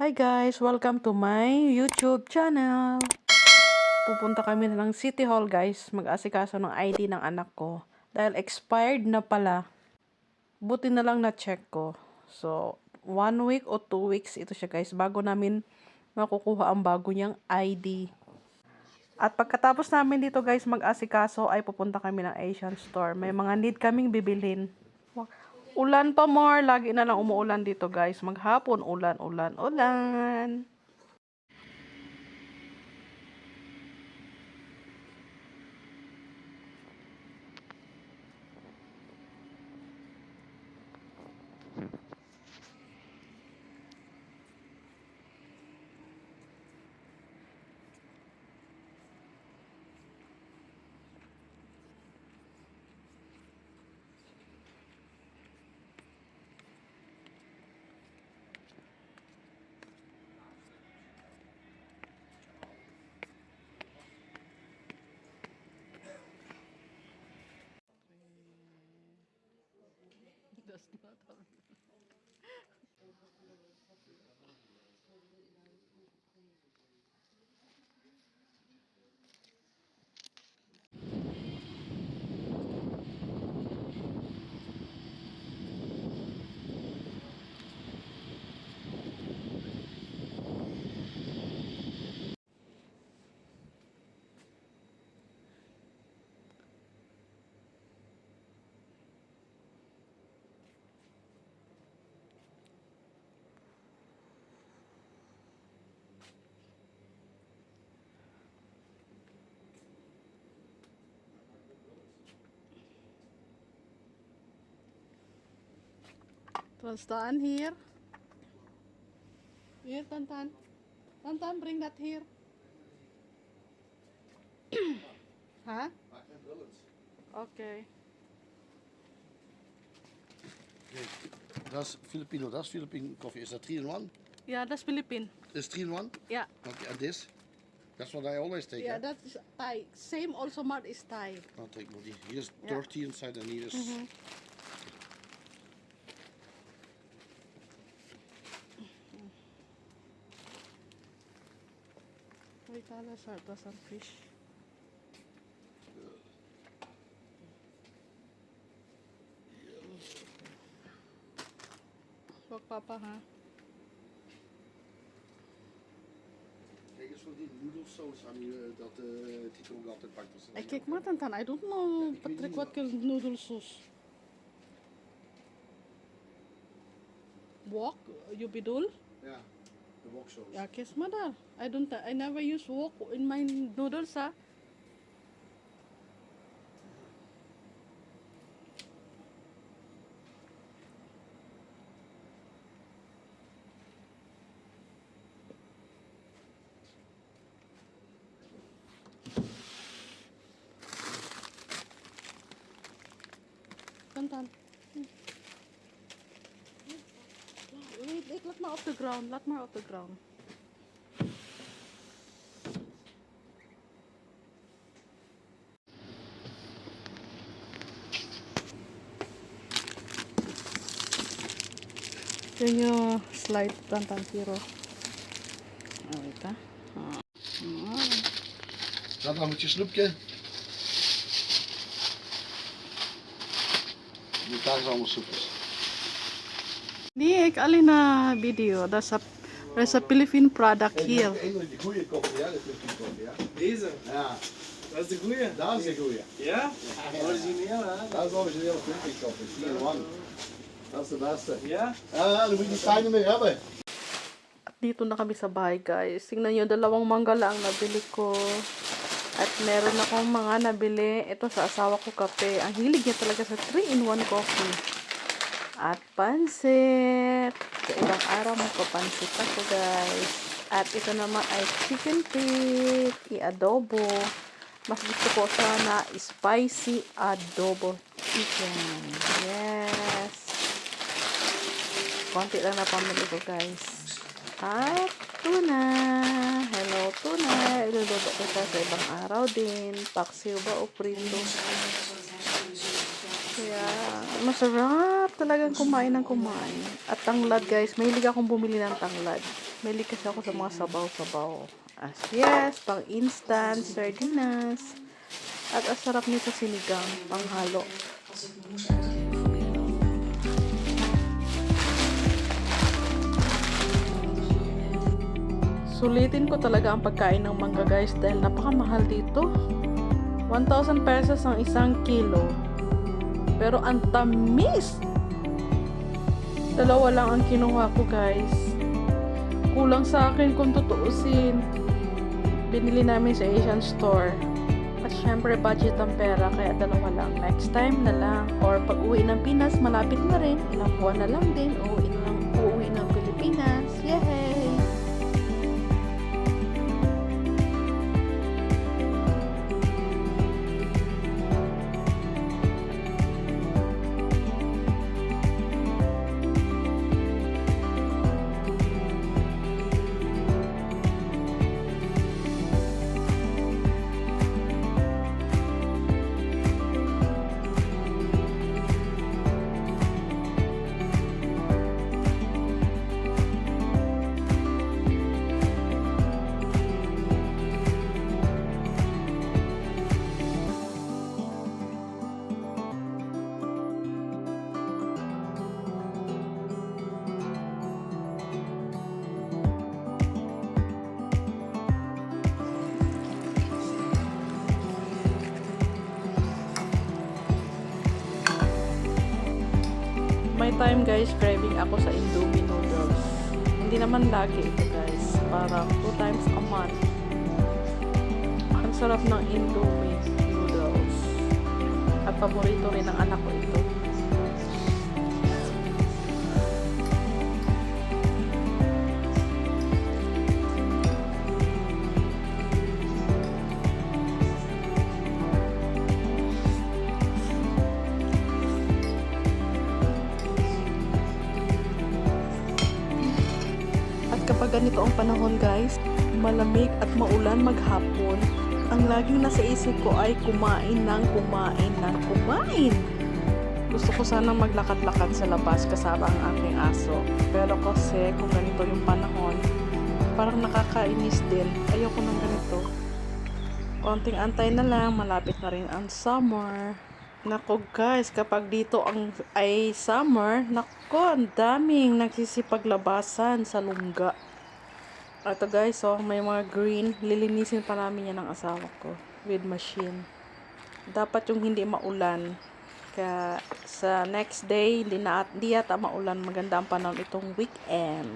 Hi guys! Welcome to my YouTube channel! Pupunta kami ng City Hall guys, mag-asikaso ng ID ng anak ko. Dahil expired na pala. Buti na lang na-check ko. So, one week o two weeks ito siya guys, bago namin makukuha ang bago niyang ID. At pagkatapos namin dito guys mag-asikaso ay pupunta kami ng Asian store. May mga need kaming bibilhin. Ulan pa more, lagi na lang umuulan dito guys. Maghapon ulan, ulan, ulan. will stand here. Here, Tantan. Tantan, bring that here. huh? Oké. dat is Filipino, dat is Filipino koffie. Is dat 3 in 1? Ja, dat is Filipino. Is 3 in 1? Ja. Oké, en dit? Dat is wat I always take. Ja, dat is Thai. Same also maar is Thai. I'll take Modi. Here's is dirty inside and here's. Mm -hmm. There's some, there's some fish. Wag papa ha. Kijk eens voor die noedelsaus aan je eh, dat uh, titel altijd pakt. Ik eh, kijk maar dan. I don't know Patrick wat kind of noedelsaus. Wok, eh, je bedoelt? Ja. Woksaus. Ja, kiss madar. I don't, I never use wok in my noodles ha. Laat maar op de ground. Laat maar op de ground. Yan yung slide tantan hero. Oh, wait ah. Ah. Ah. Dat dan moet je snoepje. Die daar is allemaal soepjes. Di, ik alin na video. Is a, there's a Philippine product here. die goede koffie, ja, de koffie, ja. Deze, Ja, dat is de goeie. dat is de goede. Ja? Origineel, hè? Dat is origineel Filipino koffie, 4 in 1. Dat is de beste. Ja? Ja, dan moet je die hebben. Dito na kami sa bahay, guys. Tingnan nyo, dalawang mangga lang nabili ko. At meron akong mga nabili. Ito sa asawa ko kape. Ang hilig niya talaga sa 3-in-1 coffee. At pansit. Sa ibang araw magpapansit ako, guys. At ito naman ay chicken feet. I-adobo. Mas gusto ko sana spicy adobo chicken. Yes. Konti lang na pamili ko, guys. At tuna. Hello, tuna. Iluluto kita sa ibang araw din. Paksiw ba o prito? Kaya, masarap talagang kumain ng kumain. At tanglad, guys. Mahilig akong bumili ng tanglad. Mili kasi ako sa mga sabaw-sabaw. As yes, pang instant, sardinas. At ang sarap nito sinigang, panghalo. Sulitin ko talaga ang pagkain ng mangga guys dahil napakamahal dito. 1,000 pesos ang isang kilo. Pero ang tamis! Dalawa lang ang kinuha ko guys. Kulang sa akin kung tutuusin. Binili namin sa Asian store. At syempre budget ang pera kaya dalawa lang. Next time na lang. Or pag uwi ng Pinas, malapit na rin. Ilang buwan na lang din. Uuwi Time guys, craving ako sa Indomie noodles. Hindi naman lagi ito guys. Parang two times a month. Ang sarap ng Indomie noodles. At paborito rin ng anak ko ito. Ganito ang panahon guys, malamig at maulan maghapon, ang laging nasa isip ko ay kumain ng kumain ng kumain. Gusto ko sanang maglakad-lakad sa labas kasama ang aking aso. Pero kasi kung ganito yung panahon, parang nakakainis din. Ayoko ng ganito. Konting antay na lang, malapit na rin ang summer. Nako guys, kapag dito ang ay summer, nako, ang daming nagsisipaglabasan sa lungga. Ito guys, oh, may mga green. Lilinisin pa namin yan ng asawa ko with machine. Dapat yung hindi maulan. Kaya sa next day, hindi, na, hindi yata maulan. Maganda ang panahon itong weekend.